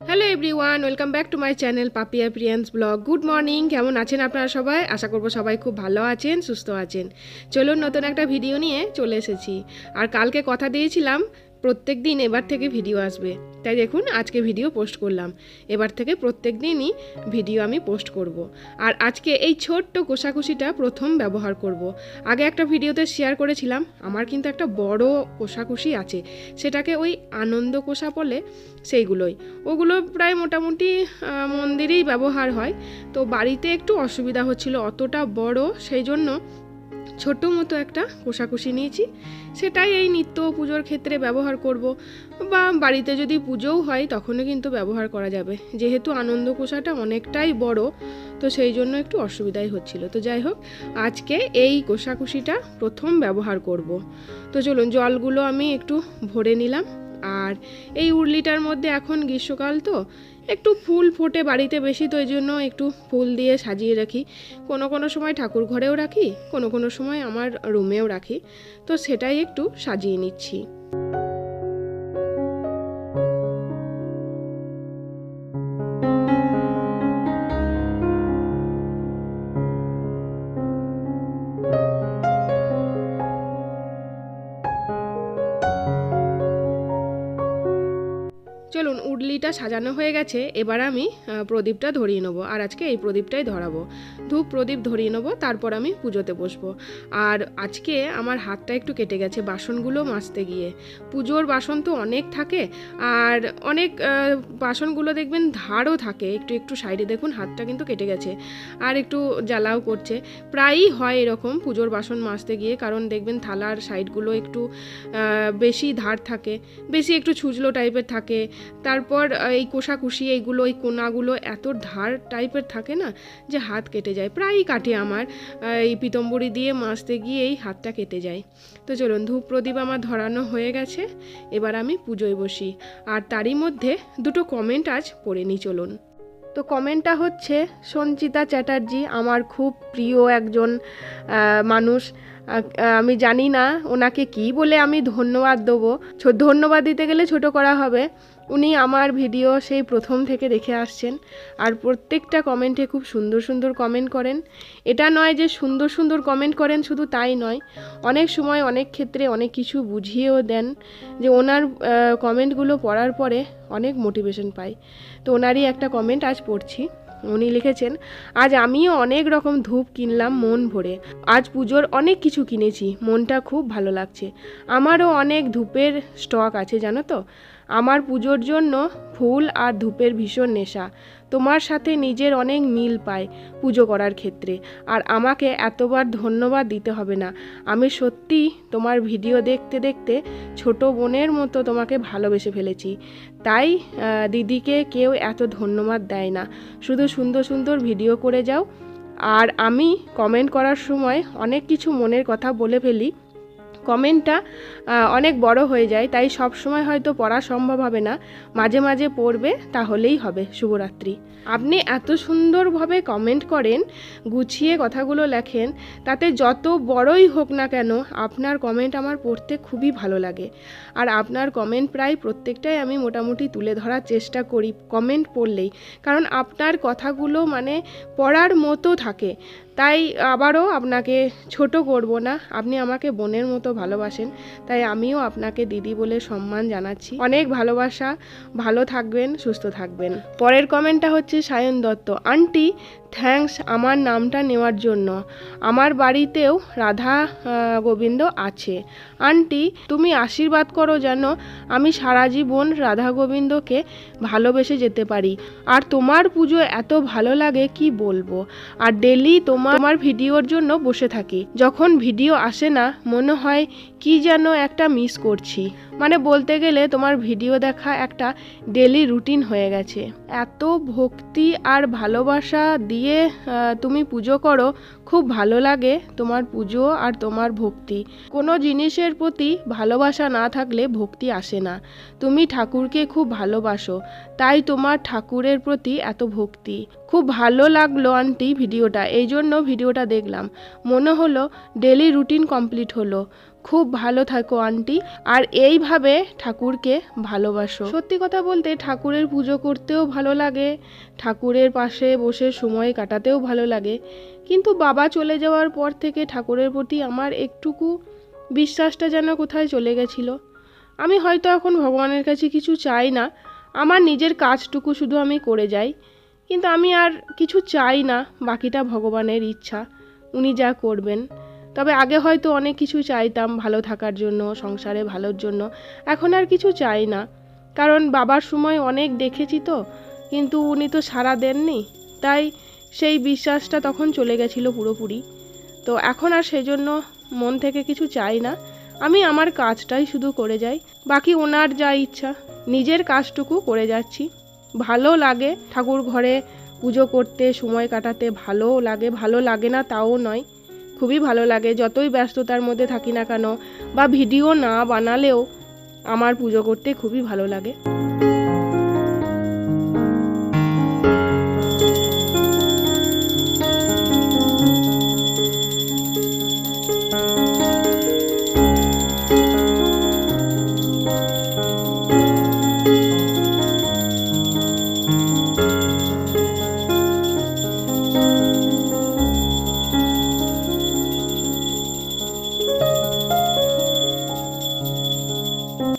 Hello everyone welcome back to my channel Papiya Priyans vlog good morning কেমন আছেন আপনারা সবাই? আশা করব সবাই খুব ভালো আছেন, সুস্থ আছেন। চলুন নতুন একটা ভিডিও নিয়ে চলে এসেছি। আর কালকে কথা দিয়েছিলাম প্রত্যেক দিন এবার থেকে ভিডিও আসবে। তাই দেখুন, আজকে ভিডিও পোস্ট করলাম। এবার থেকে প্রত্যেক দিনই ভিডিও আমি পোস্ট করব। আর আজকে এই ছোট্ট কোষাকুষিটা প্রথম ব্যবহার করব। আগে একটা ভিডিওতে শেয়ার করেছিলাম, আমার কিন্তু একটা বড় কোষাকুষি আছে। সেটাকে ওই আনন্দ কোষা বলে সেইগুলোই। ওগুলো প্রায় মোটামুটি মন্দিরেই ব্যবহার হয়। তো বাড়িতে একটু অসুবিধা হচ্ছিল, অতটা বড়, সেই জন্য ছোট মতো একটা কোষাকুষি নিয়েছি। সেটাই এই নিত্য পুজোর ক্ষেত্রে ব্যবহার করব। বা বাড়িতে যদি পুজোও হয়, তখনও কিন্তু ব্যবহার করা যাবে। যেহেতু আনন্দ কোষাটা অনেকটাই বড়, তো সেই জন্য একটু অসুবিধাই হচ্ছিল। তো যাই হোক, আজকে এই কোষাকুষিটা প্রথম ব্যবহার করব। তো চলুন, জলগুলো আমি একটু ভরে নিলাম। আর এই উরলিটার মধ্যে এখন গ্রীষ্মকাল তো একটু ফুল ফোটে বাড়িতে বেশি, তো এই জন্য একটু ফুল দিয়ে সাজিয়ে রাখি। কোনো কোনো সময় ঠাকুর ঘরেও রাখি, কোনো কোনো সময় আমার রুমেও রাখি। তো সেটাই একটু সাজিয়ে নিচ্ছি। চলুন সাজানো হয়ে গেছে, এবার আমি প্রদীপটা ধরিয়ে নেব। আর আজকে এই প্রদীপটাই ধরাবো। ধূপ প্রদীপ ধরিয়ে নেব, তারপর আমি পুজোতে বসবো। আর আজকে আমার হাতটা একটু কেটে গেছে বাসনগুলো মাজতে গিয়ে। পুজোর বাসন তো অনেক থাকে, আর অনেক বাসনগুলো দেখবেন ধারও থাকে। একটু একটু সাইডে দেখুন, হাতটা কিন্তু কেটে গেছে। আর একটু জ্বালাও করছে। প্রায়ই হয় এরকম পুজোর বাসন মাজতে গিয়ে, কারণ দেখবেন থালার সাইডগুলো একটু বেশি ধার থাকে, বেশি একটু ছুজলো টাইপের থাকে। তারপর আহ, এই কোষাকুষি এইগুলো এই কোনাগুলো এত ধার টাইপের থাকে না যে হাত কেটে যায়। প্রায়ই কাটে আমার এই পিতম্বরি দিয়ে মাছতে গিয়ে এই হাতটা কেটে যায়। তো চলুন ধূপ প্রদীপ আমার ধরানো হয়ে গেছে। এবার আমি পুজোয় বসি। আর তারই মধ্যে দুটো কমেন্ট আজ পড়ে নিই চলুন। তো কমেন্টটা হচ্ছে সঞ্চিতা চ্যাটার্জি আমার খুব প্রিয় একজন মানুষ। আমি জানি না ওনাকে কি বলে আমি ধন্যবাদ দেবো। ধন্যবাদ দিতে গেলে ছোট করা হবে। উনি আমার ভিডিও সেই প্রথম থেকে দেখে আসছেন আর প্রত্যেকটা কমেন্টে খুব সুন্দর সুন্দর কমেন্ট করেন। এটা নয় যে সুন্দর সুন্দর কমেন্ট করেন, শুধু তাই নয়, অনেক সময় অনেক ক্ষেত্রে অনেক কিছু বুঝিয়েও দেন যে ওনার কমেন্টগুলো পড়ার পরে অনেক মোটিভেশন পাই তো ওনারই একটা কমেন্ট আজ পড়ছি। উনি লিখেছেন, আজ আমিও অনেক রকম ধূপ কিনলাম মন ভরে। আজ পুজোর অনেক কিছু কিনেছি, মনটা খুব ভালো লাগছে। আমারও অনেক ধূপের স্টক আছে, জানো তো? আমার পুজোর জন্য ফুল আর ধূপের ভীষণ নেশা। তোমার সাথে নিজের অনেক মিল পায় পুজো করার ক্ষেত্রে। আর আমাকে এতবার ধন্যবাদ দিতে হবে না। আমি সত্যি তোমার ভিডিও দেখতে দেখতে ছোট বোনের মতো তোমাকে ভালোবেসে ফেলেছি। তাই দিদিকে কেউ এত ধন্যবাদ দেয় না। শুধু সুন্দর সুন্দর ভিডিও করে যাও। আর আমি কমেন্ট করার সময় অনেক কিছু মনের কথা বলে ফেলি। কমেন্টটা অনেক বড় হয়ে যায়, তাই সব সময় হয়তো পড়া সম্ভব হবে না। মাঝে মাঝে পড়বে, তাহলেই হবে। শুভরাত্রি। আপনি এত সুন্দরভাবে কমেন্ট করেন, গুছিয়ে কথাগুলো লেখেন, তাতে যত বড়ই হোক না কেন, আপনার কমেন্ট আমার পড়তে খুবই ভালো লাগে। আর আপনার কমেন্ট প্রায় প্রত্যেকটাই আমি মোটামুটি তুলে ধরার চেষ্টা করি, কমেন্ট পড়লেই। কারণ আপনার কথাগুলো মানে পড়ার মতো থাকে। তাই আবারও আপনাকে ছোট করব না। আপনি আমাকে বোনের মতো ভালোবাসেন, তাই আমিও আপনাকে দিদি বলে সম্মান জানাচ্ছি। অনেক ভালোবাসা, ভালো থাকবেন, সুস্থ থাকবেন। পরের কমেন্টটা হচ্ছে সায়ন দত্ত। আন্টি থ্যাঙ্কস আমার নামটা নেওয়ার জন্য। আমার বাড়িতেও রাধা গোবিন্দ আছে। আন্টি, তুমি আশীর্বাদ করো যেন আমি সারা জীবন রাধা গোবিন্দকে ভালোবেসে যেতে পারি। আর তোমার পুজো এত ভালো লাগে কি বলব? আর ডেলি তোমার তোমার ভিডিওর জন্য বসে থাকি। যখন ভিডিও আসে না, মনে হয় কি যেন একটা মিস করছি। মানে বলতে গেলে তোমার ভিডিও দেখা একটা ডেলি রুটিন হয়ে গেছে। এত ভক্তি আর ভালোবাসা দিয়ে তুমি পুজো করো, খুব ভালো লাগে তোমার পুজো আর তোমার ভক্তি। কোনো জিনিসের প্রতি ভালোবাসা না থাকলে ভক্তি আসে না। তুমি ঠাকুরকে খুব ভালোবাসো, তাই তোমার ঠাকুরের প্রতি এত ভক্তি। খুব ভালো লাগল আন্টি ভিডিওটা এই জন্য ভিডিওটা দেখলাম। মনে হলো ডেলি রুটিন কমপ্লিট হলো। খুব ভালো থাকো, আন্টি। আর এইভাবে ঠাকুরকে ভালোবাসো। সত্যি কথা বলতে ঠাকুরের পুজো করতেও ভালো লাগে, ঠাকুরের পাশে বসে সময় কাটাতেও ভালো লাগে। কিন্তু বাবা চলে যাওয়ার পর থেকে ঠাকুরের প্রতি আমার একটুকু বিশ্বাসটা যেন কোথায় চলে গেছিল। আমি হয়তো এখন ভগবানের কাছে কিছু চাই না, আমার নিজের কাজটুকু শুধু আমি করে যাই। কিন্তু আমি আর কিছু চাই না, বাকিটা ভগবানের ইচ্ছা, উনি যা করবেন। তবে আগে হয়তো অনেক কিছু চাইতাম ভালো থাকার জন্য, সংসারে ভালোর জন্য। এখন আর কিছু চাই না। কারণ বাবার সময় অনেক দেখেছি তো, কিন্তু উনি তো সারা দেননি। তাই সেই বিশ্বাসটা তখন চলে গেছিল পুরোপুরি। তো এখন আর সেজন্য মন থেকে কিছু চাই না। আমি আমার কাজটাই শুধু করে যাই। বাকি ওনার যা ইচ্ছা, নিজের কাজটুকু করে যাচ্ছি। ভালো লাগে ঠাকুর ঘরে পুজো করতে, সময় কাটাতে, ভালো লাগে ভালো লাগে না তাও নয়। খুবই ভালো লাগে, যতই ব্যস্ততার মধ্যে থাকি না কেন, বা ভিডিও না বানালেও আমার পুজো করতে খুবই ভালো লাগে।